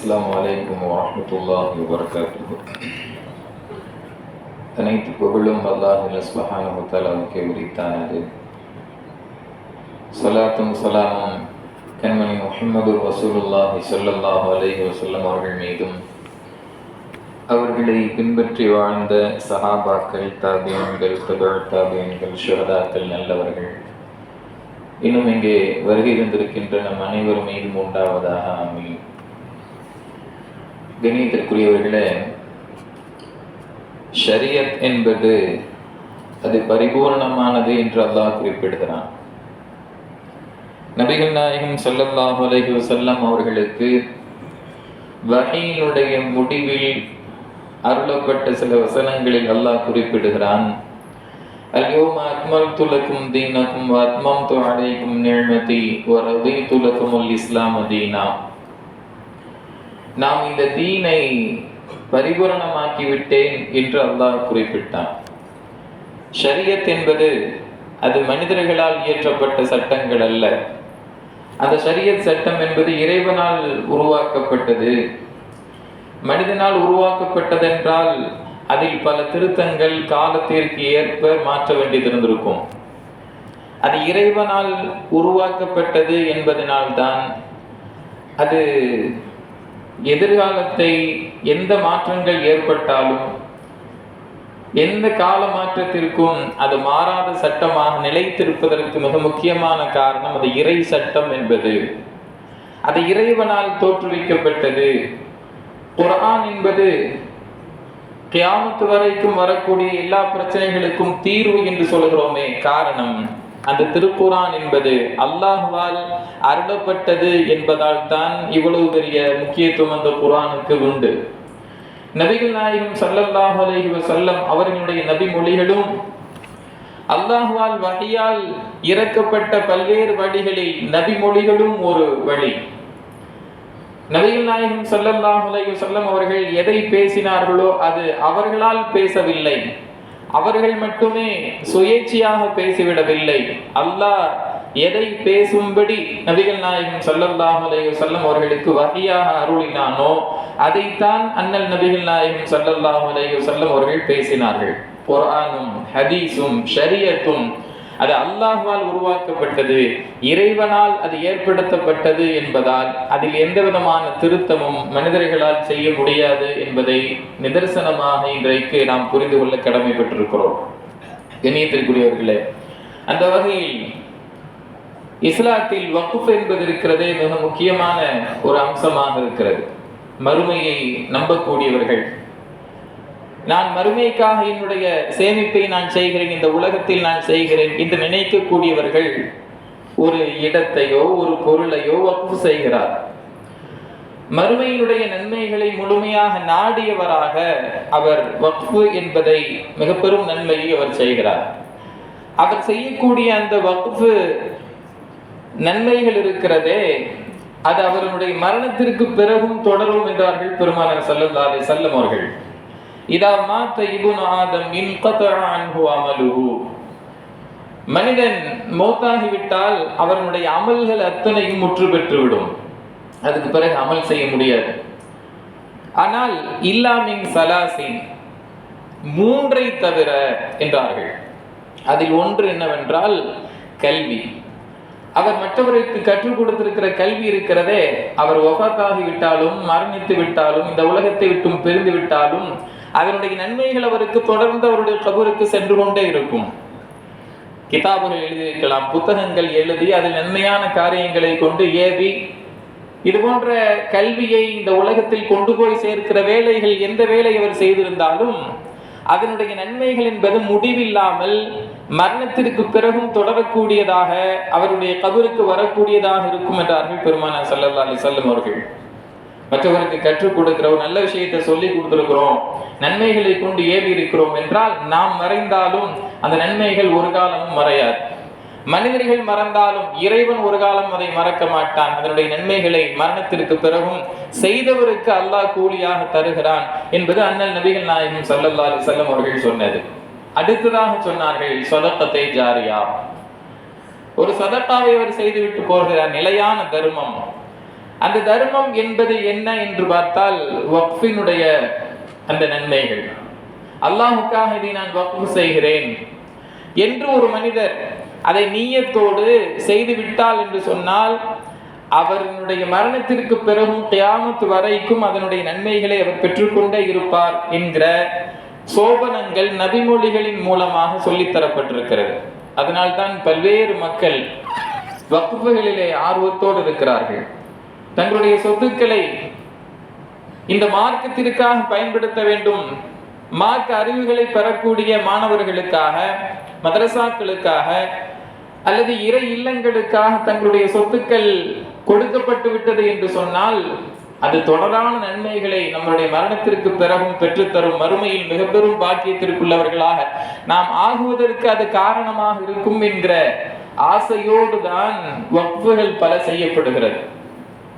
அஸ்லாம் வலைக்கம் வரஹ்மத்துல்லாஹி வரகாத்து அனைத்து புகழும் அல்லாஹ் சுப்ஹானஹு உரித்தானது. சலாத்தும் சலாமும் கண்மணி முஹம்மது வசூலுல்லாஹி ஸல்லல்லாஹு அலைஹி வசல்லம் அவர்கள் மீதும் அவர்களை பின்பற்றி வாழ்ந்த சஹாபாக்கள் தாபியன்கள் தபர் தாபியன்கள் ஷுஹதாக்கள் நல்லவர்கள். இன்னும் இங்கே வருகை இருந்திருக்கின்ற நம் அனைவரும் மீதும் உண்டாவதாக அமையும் கணியத்திற்குரியவர்களே ஷரியத் என்பது அது பரிபூர்ணமானது என்று அல்லாஹ் குறிப்பிடுகிறான் நபிகள் நாயகம் ஸல்லல்லாஹு அலைஹி வஸல்லம் அவர்களுக்கு வகையினுடைய முடிவில் அருளப்பட்ட சில வசனங்களில் அல்லாஹ் குறிப்பிடுகிறான் اليوم أكملت لكم دينكم وأتممت عليكم نعمتي ورضيت لكم الإسلام دينا நாம் இந்த தீனை பரிபூரணமாக்கி விட்டேன் என்று அல்லாஹ் குறிப்பிட்டான். ஷரியத் என்பது அது மனிதர்களால் இயற்றப்பட்ட சட்டங்கள் அல்ல. அந்த ஷரியத் சட்டம் என்பது இறைவனால் உருவாக்கப்பட்டது. மனிதனால் உருவாக்கப்பட்டதென்றால் அதில் பல திருத்தங்கள் காலத்திற்கு ஏற்ப மாற்ற வேண்டியது இருந்திருக்கும். அது இறைவனால் உருவாக்கப்பட்டது என்பதனால்தான் அது எதிர்காலத்தை எந்த மாற்றங்கள் ஏற்பட்டாலும் எந்த கால மாற்றத்திற்கும் அது மாறாத சட்டமாக நிலைத்திருப்பதற்கு மிக முக்கியமான காரணம் அது இறை சட்டம் என்பது. அது இறைவனால் தோற்றுவிக்கப்பட்டது. குரான் என்பது கியாமத்து வரைக்கும் வரக்கூடிய எல்லா பிரச்சனைகளுக்கும் தீர்வு என்று சொல்கிறோமே காரணம். அந்த திருக்குரான் என்பது அல்லாஹுவால் அருளப்பட்டது என்பதால் தான் இவ்வளவு பெரிய முக்கியத்துவம் அந்த குரானுக்கு உண்டு. நபிகள் நாயகம் சல்லல்லாஹு அலஹி வசல்லம் அவர்களுடைய நபி மொழிகளும் அல்லாஹுவால் வகையால் இறக்கப்பட்ட பல்வேறு வழிகளில் நபி மொழிகளும் ஒரு வழி. நபிகள் நாயகம் சல்லல்லாஹு அலஹி வசல்லம் அவர்கள் எதை பேசினார்களோ அது அவர்களால் பேசவில்லை. அவர்கள் மட்டுமே சுயேட்சையாக பேசிவிடவில்லை. அல்லாஹ் எதை பேசும்படி நபிகள் நாயகம் சல்லல்லாஹு அலைஹி வஸல்லம் அவர்களுக்கு வகையாக அருளினானோ அதைத்தான் அண்ணல் நபிகள் நாயகம் சல்லல்லாஹு அலைஹி வஸல்லம் அவர்கள் பேசினார்கள். குர்ஆனும் ஹதீஸும் ஷரியத்தும் அது அல்லாஹ்வால் உருவாக்கப்பட்டது. இறைவனால் அது ஏற்படுத்தப்பட்டது என்பதால் அதில் எந்த விதமான திருத்தமும் மனிதர்களால் செய்ய முடியாது என்பதை நிதர்சனமாக இன்றைக்கு நாம் புரிந்து கொள்ள கடமைப்பட்டிருக்கிறோம். கண்ணியத்திற்குரியவர்களே அந்த வகையில் இஸ்லாத்தில் வக்குஃப் என்பது இருக்கிறதே மிக முக்கியமான ஒரு அம்சமாக இருக்கிறது. மறுமையை நம்பக்கூடியவர்கள் நான் மறுமைக்காக என்னுடைய சேமிப்பை நான் செய்கிறேன் இந்த உலகத்தில் நான் செய்கிறேன் என்று நினைக்கக்கூடியவர்கள் ஒரு இடத்தையோ ஒரு பொருளையோ வக்குஃப் செய்கிறார். மறுமையினுடைய நன்மைகளை முழுமையாக நாடியவராக அவர் வக்ஃபு என்பதை மிக பெரும் நன்மையை அவர் செய்கிறார். அவர் செய்யக்கூடிய அந்த வக்ஃபு நன்மைகள் இருக்கிறதே அது அவருடைய மரணத்திற்கு பிறகும் தொடரும் என்றார்கள் பெருமானார் சல்லல்லா செல்லும் அவர்கள். இதா மாத்த இபுன் ஆதம் இன் அன்ஹு அமலுஹு. மனிதன் மௌத்தாகிவிட்டால் அவனுடைய அமல்கள் அத்தனையும் முற்று பெற்றுவிடும். அதுக்கு பிறகு அமல் செய்ய முடியாது. ஆனால் இல்லாமின் சலாசின் மூன்றை தவிர என்றார்கள். அதில் ஒன்று என்னவென்றால் கல்வி. அவர் மற்றவருக்கு கற்றுக் கொடுத்திருக்கிற கல்வி இருக்கிறதே அவர் ஒஃபாத்தாகி விட்டாலும் மரணித்து விட்டாலும் இந்த உலகத்தை விட்டும் பிரிந்து விட்டாலும் அதனுடைய நன்மைகள் அவருக்கு தொடர்ந்து அவருடைய கபூருக்கு சென்று கொண்டே இருக்கும். கிதாபுகள் எழுதியிருக்கலாம் புத்தகங்கள் எழுதி அதில் நன்மையான காரியங்களை கொண்டு ஏவி இது போன்ற கல்வியை இந்த உலகத்தில் கொண்டு போய் சேர்க்கிற வேலைகள் எந்த வேலை அவர் செய்திருந்தாலும் அதனுடைய நன்மைகள் என்பது முடிவில்லாமல் மரணத்திற்கு பிறகும் தொடரக்கூடியதாக அவருடைய கபருக்கு வரக்கூடியதாக இருக்கும் என்றார்கள் பெருமான சல்லல்லா அலி செல்லும் அவர்கள் மற்றவருக்கு கற்றுக் கொடுக்கிறோம் நல்ல விஷயத்தை சொல்லி கொடுத்திருக்கிறோம். நன்மைகளை கொண்டு ஏவி இருக்கிறோம் என்றால் நாம் மறைந்தாலும் அந்த நன்மைகள் ஒரு காலமும் மறையாது. மனிதர்கள் மறந்தாலும் இறைவன் ஒரு காலம் அதை மறக்க மாட்டான். அதனுடைய நன்மைகளை மரணத்திற்கு பிறகும் செய்தவருக்கு அல்லாஹ் கூலியாக தருகிறான் என்பது அண்ணல் நபிகள் நாயகம் சல்லல்லா அலி செல்லம் அவர்கள் சொன்னது. அடுத்ததாக சொன்னார்கள் சொதக்கத்தை ஜாரியா. ஒரு சதட்டாவை அவர் செய்துவிட்டு போகிறார் நிலையான தர்மம். அந்த தர்மம் என்பது என்ன என்று பார்த்தால் வக்ஃபினுடைய அந்த நன்மைகள். அல்லாஹுக்காக இதை நான் வக்ஃபு செய்கிறேன் என்று ஒரு மனிதர் அதை நீயத்தோடு செய்து விட்டால் என்று சொன்னால் அவருடைய மரணத்திற்கு பிறகும் கியாமத்து வரைக்கும் அதனுடைய நன்மைகளை அவர் பெற்றுக்கொண்டே இருப்பார் என்கிற சோபனங்கள் நபிமொழிகளின் மூலமாக சொல்லித்தரப்பட்டிருக்கிறது. அதனால்தான் பல்வேறு மக்கள் வகுப்புகளிலே ஆர்வத்தோடு இருக்கிறார்கள். தங்களுடைய சொத்துக்களை இந்த மார்க்கத்திற்காக பயன்படுத்த வேண்டும். மார்க்க அறிவுகளை பெறக்கூடிய மாணவர்களுக்காக மதரசாக்களுக்காக அல்லது இறை இல்லங்களுக்காக தங்களுடைய சொத்துக்கள் கொடுக்கப்பட்டு விட்டது என்று சொன்னால் அது தொடரான நன்மைகளை நம்முடைய மரணத்திற்கு பிறகும் பெற்றுத்தரும் மறுமையில் மிக பெரும் பாக்கியத்திற்குள்ளவர்களாக நாம் ஆகுவதற்கு அது காரணமாக இருக்கும் என்கிற ஆசையோடு தான் வக்ஃபுகள் பல செய்யப்படுகிறது.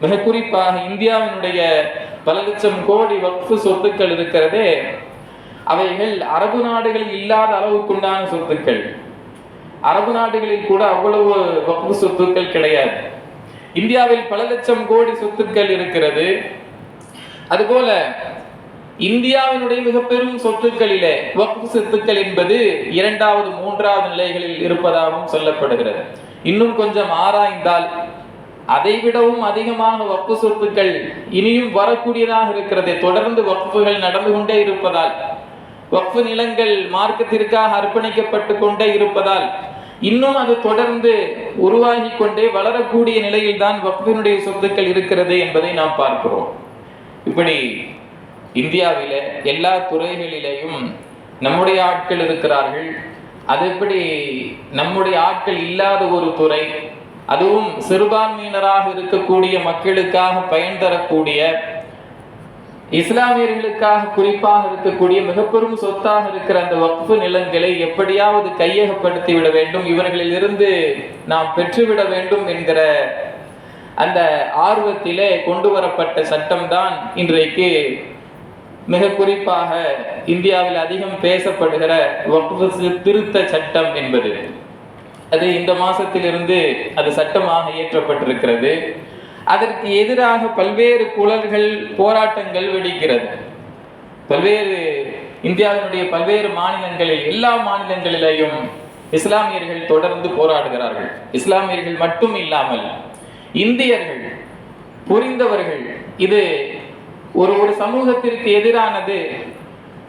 மிக குறிப்பாக இந்தியாவினுடைய பல லட்சம் கோடி வக்ஃபு சொத்துக்கள் இருக்கிறதே அவைகள் அரபு நாடுகளில் இல்லாத அளவுக்குண்டான சொத்துக்கள். அரபு நாடுகளில் கூட அவ்வளவு வக்ஃபு சொத்துக்கள் கிடையாது. இந்தியாவில் பல லட்சம் கோடி சொத்துக்கள் இருக்கிறது. அதுபோல இந்தியாவினுடைய மிக பெரும் சொத்துக்களிலே வக்ஃபு சொத்துக்கள் என்பது இரண்டாவது மூன்றாவது நிலைகளில் இருப்பதாகவும் சொல்லப்படுகிறது. இன்னும் கொஞ்சம் ஆராய்ந்தால் அதை விடவும் அதிகமாக வப்பு சொத்துக்கள் இனியும் வரக்கூடியதாக இருக்கிறது. தொடர்ந்து வக்ஃபுகள் நடந்து கொண்டே இருப்பதால் வக்ஃபு நிலங்கள் மார்க்கத்திற்காக அர்ப்பணிக்கப்பட்டு கொண்டே இருப்பதால் இன்னும் அது தொடர்ந்து உருவாகி கொண்டே வளரக்கூடிய நிலையில் தான் வக்ஃபினுடைய சொத்துக்கள் இருக்கிறது என்பதை நாம் பார்க்கிறோம். இப்படி இந்தியாவில எல்லா துறைகளிலேயும் நம்முடைய ஆட்கள் இருக்கிறார்கள். அது எப்படி நம்முடைய ஆட்கள் இல்லாத ஒரு துறை அதுவும் சிறுபான்மையினராக இருக்கக்கூடிய மக்களுக்காக பயன் தரக்கூடிய இஸ்லாமியர்களுக்காக குறிப்பாக இருக்கக்கூடிய மிக பெரும் சொத்தாக இருக்கிற அந்த வக்ஃபு நிலங்களை எப்படியாவது கையகப்படுத்தி விட வேண்டும். இவர்களில் இருந்து நாம் பெற்றுவிட வேண்டும் என்கிற அந்த ஆர்வத்திலே கொண்டு வரப்பட்ட சட்டம்தான் இன்றைக்கு மிக குறிப்பாக இந்தியாவில் அதிகம் பேசப்படுகிற வக்ஃபு திருத்த சட்டம் என்பது. அது இந்த மாசத்திலிருந்து அது சட்டமாக இயற்றப்பட்டிருக்கிறது. அதற்கு எதிராக பல்வேறு குழல்கள் போராட்டங்கள் வெடிக்கிறது. பல்வேறு இந்தியாவினுடைய பல்வேறு மாநிலங்களில் எல்லா மாநிலங்களிலேயும் இஸ்லாமியர்கள் தொடர்ந்து போராடுகிறார்கள். இஸ்லாமியர்கள் மட்டும் இல்லாமல் இந்தியர்கள் புரிந்தவர்கள் இது ஒரு ஒரு சமூகத்திற்கு எதிரானது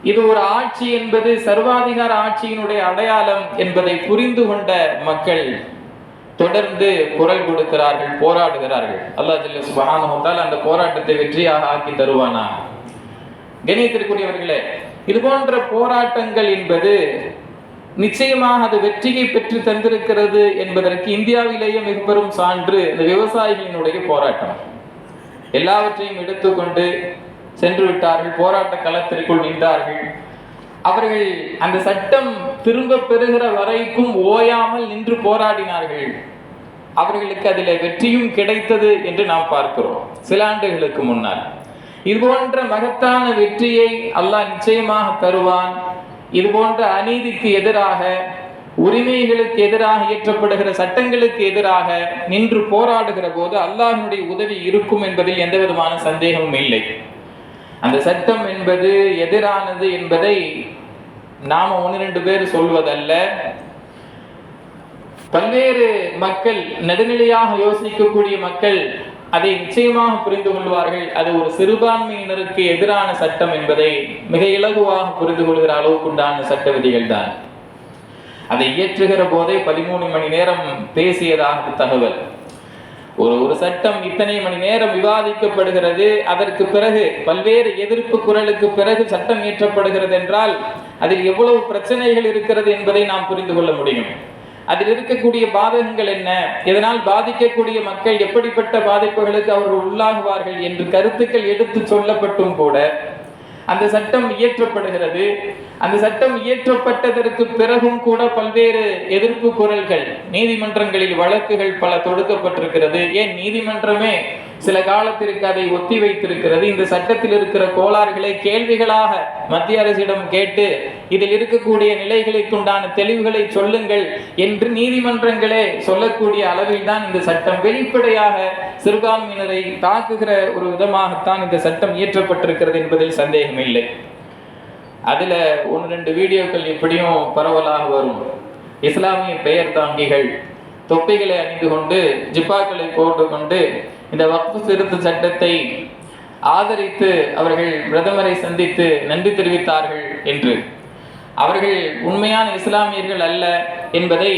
இது ஒரு ஆட்சி என்பது சர்வாதிகார ஆட்சியினுடைய அடையாளம் என்பதை புரிந்து கொண்ட மக்கள் தொடர்ந்து குரல் கொடுக்கிறார்கள் போராடுகிறார்கள். அல்லா ஜில்ல சுபஹானஹு அந்த போராட்டத்தை வெற்றியாக ஆக்கி தருவானா? கணியத்திற்குரியவர்களே இது போன்ற போராட்டங்கள் என்பது நிச்சயமாக அது வெற்றியை பெற்று தந்திருக்கிறது என்பதற்கு இந்தியாவிலேயே மிக பெரும் சான்று இந்த விவசாயிகளினுடைய போராட்டம். எல்லாவற்றையும் எடுத்துக்கொண்டு சென்று விட்டார்கள் போராட்ட களத்திற்குள் நின்றார்கள். அவர்கள் அந்த சட்டம் திரும்ப பெறுகிற வரைக்கும் ஓயாமல் நின்று போராடினார்கள். அவர்களுக்கு அதில் வெற்றியும் கிடைத்தது என்று நாம் பார்க்கிறோம் சில ஆண்டுகளுக்கு முன்னால். இது போன்ற மகத்தான வெற்றியை அல்லாஹ் நிச்சயமாக தருவான். இது போன்ற அநீதிக்கு எதிராக உரிமைகளுக்கு எதிராக இயற்றப்படுகிற சட்டங்களுக்கு எதிராக நின்று போராடுகிற போது அல்லாஹினுடைய உதவி இருக்கும் என்பதில் எந்த விதமான சந்தேகமும் இல்லை. அந்த சட்டம் என்பது எதிரானது என்பதை நாம ஒன்று ரெண்டு பேர் சொல்வதல்ல. பல்வேறு மக்கள் நடுநிலையாக யோசிக்கக்கூடிய மக்கள் அதை நிச்சயமாக புரிந்து கொள்வார்கள். அது ஒரு சிறுபான்மையினருக்கு எதிரான சட்டம் என்பதை மிக இலகுவாக புரிந்து கொள்கிற அளவுக்குண்டான சட்ட விதிகள் தான் அதை இயற்றுகிற போதே பதிமூணு மணி நேரம் பேசியதாக தகவல். ஒரு ஒரு சட்டம் இத்தனை மணி நேரம் விவாதிக்கப்படுகிறது அதற்கு பிறகு பல்வேறு எதிர்ப்பு குரலுக்கு பிறகு சட்டம் இயற்றப்படுகிறது என்றால் அதில் எவ்வளவு பிரச்சனைகள் இருக்கிறது என்பதை நாம் புரிந்து கொள்ள முடியும். அதில் இருக்கக்கூடிய பாதகங்கள் என்ன? இதனால் பாதிக்கக்கூடிய மக்கள் எப்படிப்பட்ட பாதிப்புகளுக்கு அவர்கள் உள்ளாகுவார்கள் என்று கருத்துக்கள் எடுத்து சொல்லப்பட்டும் கூட அந்த சட்டம் இயற்றப்படுகிறது. அந்த சட்டம் இயற்றப்பட்டதற்கு பிறகும் கூட பல்வேறு எதிர்ப்பு குரல்கள் நீதிமன்றங்களில் வழக்குகள் பல தொடுக்கப்பட்டிருக்கிறது. ஏன் நீதிமன்றமே சில காலத்திற்கு அதை ஒத்தி வைத்திருக்கிறது. இந்த சட்டத்தில் இருக்கிற கோளாறுகளை கேள்விகளாக மத்திய அரசிடம் கேட்டு இதில் இருக்கக்கூடிய நிலைகளுக்குண்டான தெளிவுகளை சொல்லுங்கள் என்று நீதிமன்றங்களே சொல்லக்கூடிய அளவில் தான் இந்த சட்டம் வெளிப்படையாக சிறுபான்மையினரை தாக்குகிற ஒரு விதமாகத்தான் இந்த சட்டம் இயற்றப்பட்டிருக்கிறது என்பதில் சந்தேகமில்லை. அதுல ஒன்று ரெண்டு வீடியோக்கள் எப்படியும் பரவலாக வரும். இஸ்லாமிய பெயர் தாங்கிகள் தொப்பிகளை அணிந்து கொண்டு ஜிப்பாக்களை போட்டுக்கொண்டு இந்த வக்ஃபு சிறுத்து சட்டத்தை ஆதரித்து அவர்கள் பிரதமரை சந்தித்து நன்றி தெரிவித்தார்கள் என்று. அவர்கள் உண்மையான இஸ்லாமியர்கள் அல்ல என்பதை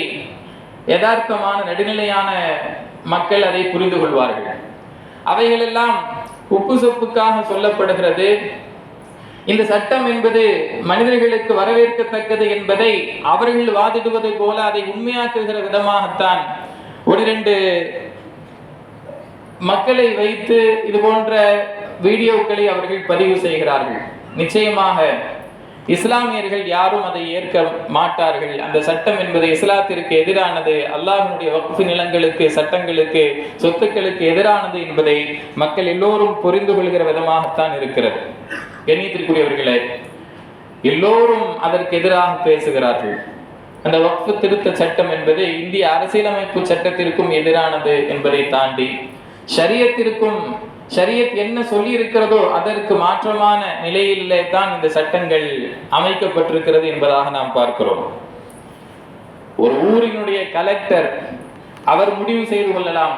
யதார்த்தமான நடுநிலையான மக்கள் அதை புரிந்து கொள்வார்கள். அவைகளெல்லாம் உப்பு சொப்புக்காக சொல்லப்படுகிறது. இந்த சட்டம் என்பது மனிதர்களுக்கு வரவேற்கத்தக்கது என்பதை அவர்கள் வாதிடுவது போல அதை உண்மையாக்குகிற விதமாகத்தான் ஒரு இரண்டு மக்களை வைத்து இது போன்ற வீடியோக்களை அவர்கள் பதிவு செய்கிறார்கள். நிச்சயமாக இஸ்லாமியர்கள் யாரும் அதை ஏற்க மாட்டார்கள். அந்த சட்டம் என்பது இஸ்லாத்திற்கு எதிரானது. அல்லாஹினுடைய வகுப்பு நிலங்களுக்கு சட்டங்களுக்கு சொத்துக்களுக்கு எதிரானது என்பதை மக்கள் எல்லோரும் புரிந்து கொள்கிற விதமாகத்தான் இருக்கிறது. கணியத்திற்குரியவர்களே எல்லோரும் அதற்கு எதிராக பேசுகிறார்கள். அந்த வக்ஃபு திருத்த சட்டம் என்பது இந்திய அரசியலமைப்பு சட்டத்திற்கும் எதிரானது என்பதை தாண்டி ஷரியத்திற்கும் ஷரியத் என்ன சொல்லி இருக்கிறதோ அதற்கு மாற்றமான நிலையிலே தான் இந்த சட்டங்கள் அமைக்கப்பட்டிருக்கிறது என்பதாக நாம் பார்க்கிறோம். ஒரு ஊரினுடைய கலெக்டர் அவர் முடிவு செய்து கொள்ளலாம்.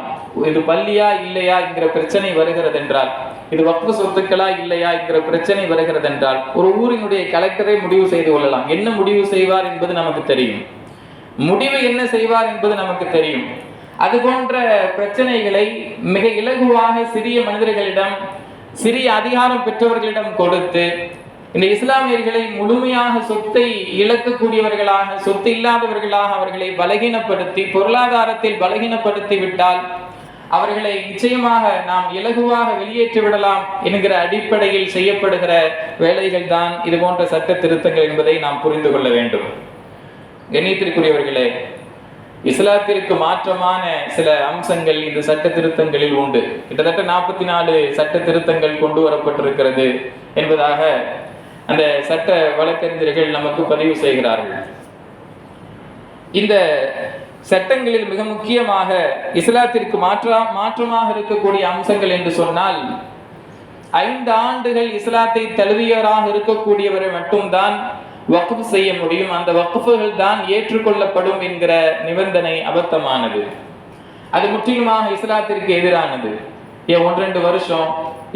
இது பள்ளியா இல்லையா என்கிற பிரச்சனை வருகிறது என்றால் இது வக்ஃபு சொத்துக்களா இல்லையா என்கிற பிரச்சனை வருகிறது என்றால் ஒரு ஊரினுடைய கலெக்டரை முடிவு செய்து கொள்ளலாம். என்ன முடிவு செய்வார் என்பது நமக்கு தெரியும். முடிவு என்ன செய்வார் என்பது நமக்கு தெரியும். அது போன்ற பிரச்சனைகளை மிக இலகுவாக சிறிய மனிதர்களிடம் சிறிய அதிகாரம் பெற்றவர்களிடம் கொடுத்து இந்த இஸ்லாமியர்களை முழுமையாக சொத்தை இழக்கக்கூடியவர்களாக சொத்து இல்லாதவர்களாக அவர்களை பலகீனப்படுத்தி பொருளாதாரத்தில் பலகீனப்படுத்தி விட்டால் அவர்களை நிச்சயமாக நாம் இலகுவாக வெளியேற்றி விடலாம் என்கிற அடிப்படையில் செய்யப்படுகிற வேலைகள் தான் இது போன்ற சட்ட திருத்தங்கள் என்பதை நாம் புரிந்து கொள்ள வேண்டும். கண்ணியத்திற்குரியவர்களே இஸ்லாத்திற்கு மாற்றமான சில அம்சங்கள் இந்த சட்ட திருத்தங்களில் உண்டு. கிட்டத்தட்ட நாற்பத்தி நாலு சட்ட திருத்தங்கள் கொண்டு வரப்பட்டிருக்கிறது என்பதாக அந்த சட்ட வழக்கறிஞர்கள் நமக்கு பதிவு செய்கிறார்கள். இந்த சட்டங்களில் மிக முக்கியமாக இஸ்லாத்திற்கு மாற்றா மாற்றமாக இருக்கக்கூடிய அம்சங்கள் என்று சொன்னால் ஐந்து ஆண்டுகள் இஸ்லாத்தை தழுவியவராக இருக்கக்கூடியவரை மட்டும்தான் வக்குஃப் செய்ய முடியும். அந்த வக்குஃபுகள் தான் ஏற்றுக்கொள்ளப்படும் என்கிற நிபந்தனை அபத்தமானது. அது முற்றிலுமாக இஸ்லாத்திற்கு எதிரானது. ஏன் ஒன்றெண்டு வருஷம்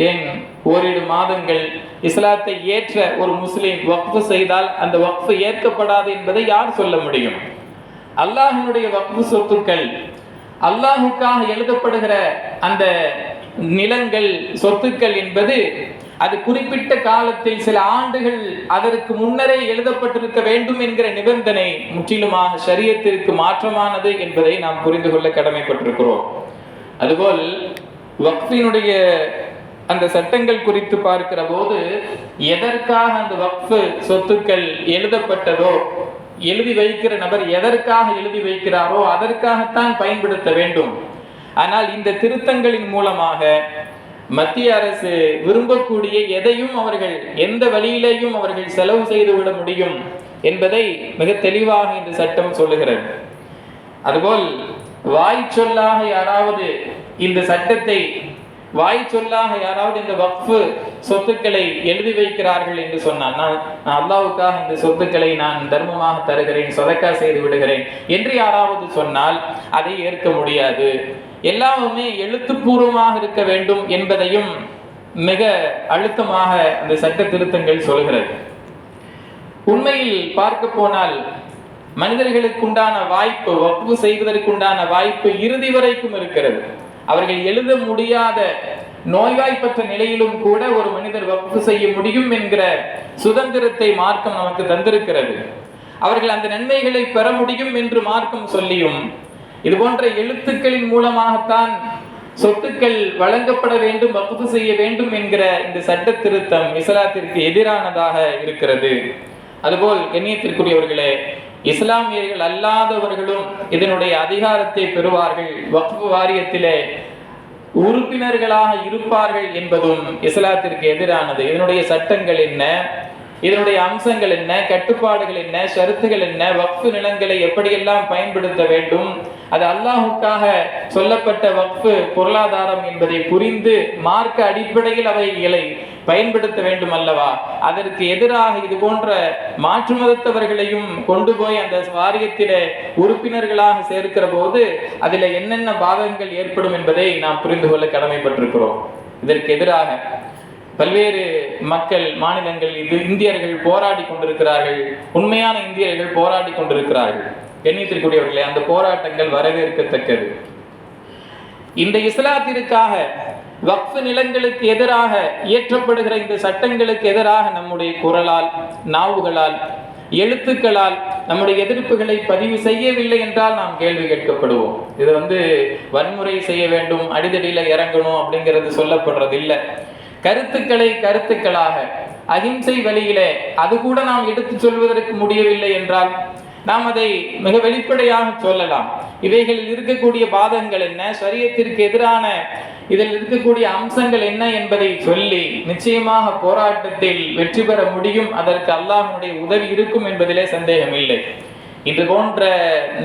ஏன் ஓரிரு மாதங்கள் இஸ்லாத்தை ஏற்ற ஒரு முஸ்லீம் வக்ஃபு செய்தால் அந்த வக்ஃபு ஏற்கப்படாது என்பதை யார் சொல்ல முடியும்? அல்லாஹினுடைய வக்ஃபு சொத்துக்கள் அல்லாஹுக்காக எழுதப்படுகிற அந்த நிலங்கள் சொத்துக்கள் என்பது அது குறிப்பிட்ட காலத்தில் சில ஆண்டுகள் அதற்கு முன்னரே எழுதப்பட்டிருக்க வேண்டும் என்கிற நிபந்தனை முற்றிலுமாக சரியத்திற்கு மாற்றமானது என்பதை நாம் புரிந்து கொள்ள கடமைப்பட்டிருக்கிறோம். அதுபோல் வக்ஃபினுடைய அந்த சட்டங்கள் குறித்து பார்க்கிற போது எதற்காக அந்த வக்ஃபு சொத்துக்கள் எழுதப்பட்டதோ எழுதி வைக்கிற நபர் எதற்காக எழுதி வைக்கிறாரோ அதற்காகத்தான் பயன்படுத்த வேண்டும். ஆனால் இந்த திருத்தங்களின் மூலமாக மத்திய அரசு விரும்பக்கூடிய எதையும் அவர்கள் எந்த வழியிலேயும் அவர்கள் செலவு செய்துவிட முடியும் என்பதை மிக தெளிவாக இந்த சட்டம் சொல்லுகிறது. அதுபோல் வாய் சொல்லாக யாராவது இந்த சட்டத்தை வாய் சொல்லாக யாராவது இந்த வக்ஃபு சொத்துக்களை எழுதி வைக்கிறார்கள் என்று சொன்னால் நான் நான் அல்லாவுக்காக இந்த சொத்துக்களை நான் தர்மமாக தருகிறேன் சொதக்கா செய்து விடுகிறேன் என்று யாராவது சொன்னால் அதை ஏற்க முடியாது. எல்லாமே எழுத்துப்பூர்வமாக இருக்க வேண்டும் என்பதையும் மிக அழுத்தமாக அந்த சட்ட திருத்தங்கள் சொல்கிறது உண்மையில் பார்க்க போனால் மனிதர்களுக்குண்டான வாய்ப்பு வகுப்பு செய்வதற்குண்டான வாய்ப்பு இறுதி வரைக்கும் இருக்கிறது. அவர்கள் எழுத முடியாத நோய்வாய்ப்பற்ற நிலையிலும் கூட ஒரு மனிதர் வகுப்பு செய்ய முடியும் என்கிற சுதந்திரத்தை மார்க்கம் நமக்கு தந்திருக்கிறது. அவர்கள் அந்த நன்மைகளை பெற முடியும் என்று மார்க்கம் சொல்லியும் இது போன்ற எழுத்துக்களின் மூலமாகத்தான் சொத்துக்கள் வழங்கப்பட வேண்டும் வகுப்பு செய்ய வேண்டும் என்கிற இந்த சட்ட திருத்தம் இஸ்லாத்திற்கு எதிரானதாக இருக்கிறது. அதுபோல் கண்ணியத்திற்குரியவர்களே இஸ்லாமியர்கள் அல்லாதவர்களும் இதனுடைய அதிகாரத்தை பெறுவார்கள். வக்ஃபு வாரியத்திலே உறுப்பினர்களாக இருப்பார்கள் என்பதும் இஸ்லாத்திற்கு எதிரானது. இதனுடைய சட்டங்கள் என்ன? இதனுடைய அம்சங்கள் என்ன? கட்டுப்பாடுகள் என்ன? ஷருத்துகள் என்ன? வக்ஃபு நிலங்களை எப்படியெல்லாம் பயன்படுத்த வேண்டும்? அது அல்லாஹுக்காக சொல்லப்பட்ட வக்ஃபு பொருளாதாரம் என்பதை புரிந்து மார்க்க அடிப்படையில் அவைகளை பயன்படுத்த வேண்டும் அல்லவா? அதற்கு எதிராக இது போன்ற மாற்று மதத்தவர்களையும் கொண்டு போய் அந்த வாரியத்தில உறுப்பினர்களாக சேர்க்கிற போது அதில் என்னென்ன பாதகங்கள் ஏற்படும் என்பதை நாம் புரிந்து கொள்ள கடமைப்பட்டிருக்கிறோம். இதற்கு எதிராக பல்வேறு மக்கள் மாநிலங்கள் இது இந்தியர்கள் போராடி கொண்டிருக்கிறார்கள். உண்மையான இந்தியர்கள் போராடி கொண்டிருக்கிறார்கள். எண்ணித்திருக்கூடியவர்களே அந்த போராட்டங்கள் வரவேற்கத்தக்கது. இந்த இஸ்லாத்திற்காக வக்ஃபு நிலங்களுக்கு எதிராக இயற்றப்படுகிற இந்த சட்டங்களுக்கு எதிராக நம்முடைய குரலால் நாவுகளால் எழுத்துக்களால் நம்முடைய எதிர்ப்புகளை பதிவு செய்யவில்லை என்றால் நாம் கேள்வி கேட்கப்படுவோம். இது வந்து வன்முறை செய்ய வேண்டும் அடிதடியில் இறங்கணும் அப்படிங்கிறது சொல்லப்படுறது இல்லை கருத்துக்களை கருத்துக்களாக அகிம்சை வழியிலே அது கூட நாம் எடுத்து சொல்வதற்கு முடியவில்லை என்றால் நாம் அதை மிக வெளிப்படையாக சொல்லலாம். இவைகளில் இருக்கக்கூடிய பாதகங்கள் என்ன? சரியத்திற்கு எதிரான இதில் இருக்கக்கூடிய அம்சங்கள் என்ன என்பதை சொல்லி நிச்சயமாக போராட்டத்தில் வெற்றி பெற முடியும். அதற்கு அல்லாஹனுடைய உதவி இருக்கும் என்பதிலே சந்தேகம் இல்லை இது போன்ற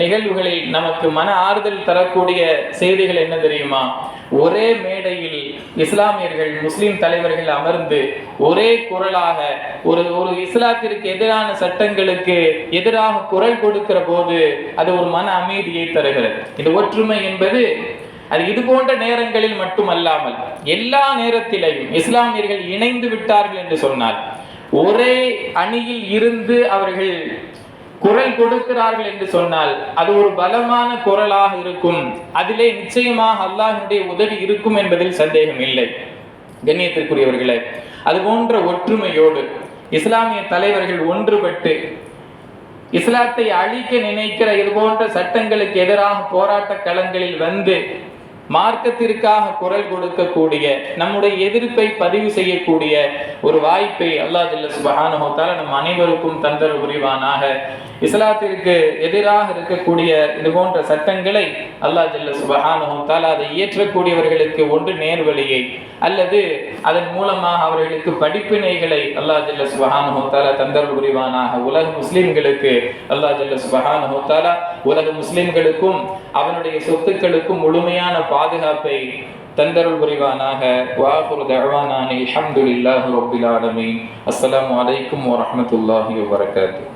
நிகழ்வுகளில் நமக்கு மன ஆறுதல் தரக்கூடிய செய்திகள் என்ன தெரியுமா? ஒரே மேடையில் இஸ்லாமியர்கள் முஸ்லிம் தலைவர்கள் அமர்ந்து ஒரே குரலாக ஒரு ஒரு இஸ்லாத்திற்கு எதிரான சட்டங்களுக்கு எதிராக குரல் கொடுக்கிற போது அது ஒரு மன அமைதியை தருகிறது. இந்த ஒற்றுமை என்பது அது இது போன்ற நேரங்களில் மட்டுமல்லாமல் எல்லா நேரத்திலையும் இஸ்லாமியர்கள் இணைந்து விட்டார்கள் என்று சொன்னார் ஒரே அணியில் இருந்து அவர்கள் குரல் கொடுக்கிறார்கள் என்று சொன்னால் அது ஒரு பலமான குரலாக இருக்கும். அதிலே நிச்சயமாக அல்லாஹினுடைய உதவி இருக்கும் என்பதில் சந்தேகம் இல்லை. கண்ணியத்திற்குரியவர்களே அது போன்ற ஒற்றுமையோடு இஸ்லாமிய தலைவர்கள் ஒன்றுபட்டு இஸ்லாத்தை அழிக்க நினைக்கிற இது போன்ற சட்டங்களுக்கு எதிராக போராட்ட களங்களில் வந்து மார்க்கத்திற்காக குரல் கொடுக்கக்கூடிய நம்முடைய எதிர்ப்பை பதிவு செய்யக்கூடிய ஒரு வாய்ப்பை அல்லா ஜில்ல சுபஹானுத்தால நம் அனைவருக்கும் தந்தர புரிவானாக இஸ்லாத்திற்கு எதிராக இருக்கக்கூடிய இது போன்ற சட்டங்களை அல்லா ஜில்ல சுபஹானுத்தால அதை இயற்றக்கூடியவர்களுக்கு ஒன்று நேர்வழியை. அல்லது அதன் மூலமாக அவர்களுக்கு படிப்பினைகளை அல்லா ஜல்ல சுபஹானுத்தால தந்தர புரிவானாக. உலக முஸ்லிம்களுக்கு அல்லா ஜல்ல சுபஹானுத்தாலா உலக முஸ்லிம்களுக்கும் அவனுடைய சொத்துக்களுக்கும் முழுமையான பாதுகாப்பை தந்தருள் புரிவானாக. வாகுரு தழ்வானானி அல்ஹம்துலில்லாஹி ரபுல் ஆலமீன். அஸ்லாம் அலைக்கும் வரமத்துல்லாஹி வரகாத்து